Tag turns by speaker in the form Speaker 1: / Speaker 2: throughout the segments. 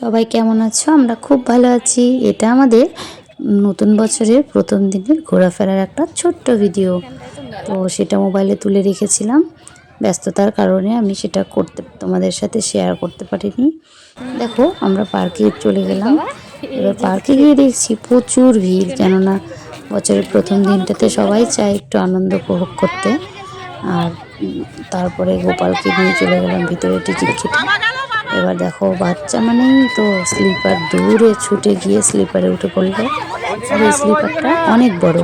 Speaker 1: সবাই কেমন আছো? আমরা খুব ভালো আছি। এটা আমাদের নতুন বছরের প্রথম দিনের ঘোরাফেরার একটা ছোট্ট ভিডিও। তো সেটা মোবাইলে তুলে রেখেছিলাম। ব্যস্ততার কারণে আমি সেটা করতে, তোমাদের সাথে শেয়ার করতে পারিনি। দেখো, আমরা পার্কে চলে গেলাম। এবার পার্কে গিয়ে দেখছি প্রচুর ভিড়। কেননা বছরের প্রথম দিনটাতে সবাই চায় একটু আনন্দ উপভোগ করতে। আর তারপরে গোপালকে নিয়ে চলে গেলাম ভিতরে টিকিট কেটে। এবার দেখো বাচ্চা মানেই তো স্লিপার দূরে ছুটে গিয়ে স্লিপারে উঠে পড়ল। আর এই স্লিপারটা অনেক বড়।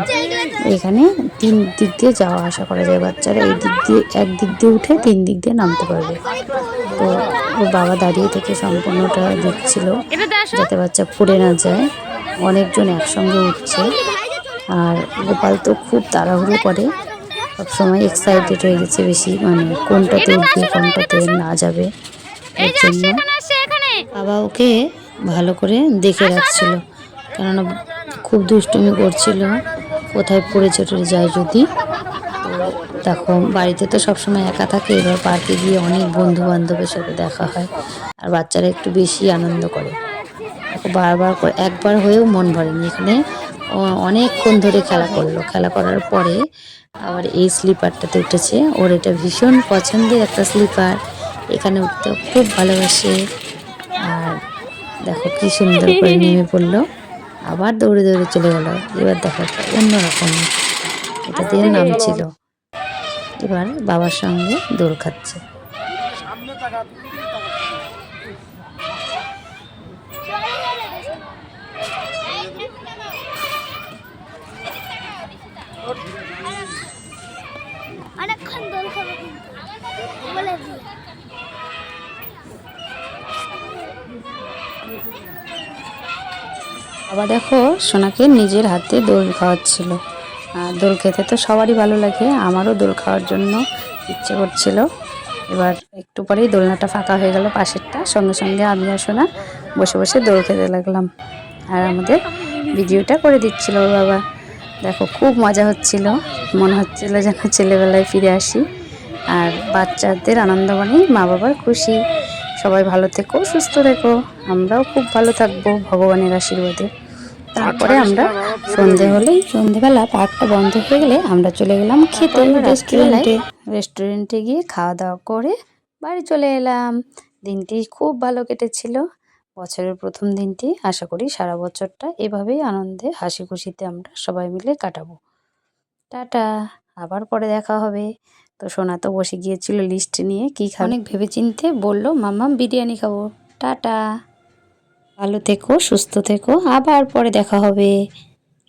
Speaker 1: এখানে তিন দিক দিয়ে যাওয়া আসা করা যায় বাচ্চারা। এই দিক দিয়ে, এক দিক দিয়ে উঠে তিন দিক দিয়ে নামতে পারবে। তো ওর বাবা দাঁড়িয়ে থেকে সম্পূর্ণটা দেখছিল, যাতে বাচ্চা পড়ে না যায়। অনেকজন একসঙ্গে উঠছে। আর গোপাল তো খুব তাড়াহুড়ো করে। সবসময় এক্সাইটেড হয়ে গেছে বেশি মানে কোনটাতে উঠবে, কোনটাতে না যাবে। এর জন্য বাবা ওকে ভালো করে দেখে রাখছিল। কেননা খুব দুষ্টুমি করছিল। কোথায় পড়ে চটে যায় যদি। দেখো বাড়িতে তো সবসময় একা থাকে এবার পার্কে গিয়ে অনেক বন্ধু বান্ধবের সাথে দেখা হয়। আর বাচ্চারা একটু বেশি আনন্দ করে। বারবার করে একবার হয়েও মন ভরেনি। এখানে অনেকক্ষণ ধরে খেলা করল। খেলা করার পরে আবার এই স্লিপারটাতে উঠেছে। ওর এটা ভীষণ পছন্দের একটা স্লিপার এখানে উঠতে খুব ভালোবাসে। আর দেখো কি সুন্দর করে নেমে পড়ল। আবার দৌড়ে দৌড়ে চলে গেল। এবার দেখো অন্যরকম। এটা দিয়ে নাম ছিল এবার বাবার সঙ্গে দৌড় খাচ্ছে।
Speaker 2: অনেকক্ষণ দোল খাব বলে দিই।
Speaker 1: বাবা দেখো, সোনাকে নিজের হাতে দোল খাওয়াচ্ছিল। আর দোল খেতে তো সবারই ভালো লাগে, আমারও দোল খাওয়ার জন্য ইচ্ছে করছিল। এবার একটু পরেই দোলনাটা ফাঁকা হয়ে গেল পাশেরটা, সঙ্গে সঙ্গে আমি আর সোনা বসে বসে দোল খেতে লাগলাম। আর আমাদের ভিডিওটা করে দিচ্ছিল ওর বাবা। দেখো, খুব মজা হচ্ছিল, মনে হচ্ছিল যেন ছেলেবেলায় ফিরে আসি। আর বাচ্চাদের আনন্দ মানেই মা বাবার খুশি। সবাই ভালো থেকো সুস্থ থেকো। আমরাও খুব ভালো থাকব ভগবানের আশীর্বাদে। তারপরে আমরা সন্ধে হলেই সন্ধেবেলা পার্কটা বন্ধ হয়ে গেলে আমরা চলে গেলাম খেতে রেস্টুরেন্টে। রেস্টুরেন্টে গিয়ে খাওয়া দাওয়া করে বাড়ি চলে এলাম। দিনটি খুব ভালো কেটেছিল। বছরের প্রথম দিনটি আশা করি সারা বছরটা এভাবেই আনন্দে হাসি খুশিতে আমরা সবাই মিলে কাটাবো। টাটা আবার পরে দেখা হবে। তো সোনা তো বসে গিয়েছিল লিস্ট নিয়ে কি খাবে? অনেক ভেবে চিনতে বলল মাম্মাম বিরিয়ানি খাব। টাটা। ভালো থেকো সুস্থ থেকো। আবার পরে দেখা হবে।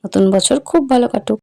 Speaker 1: নতুন বছর খুব ভালো কাটুক।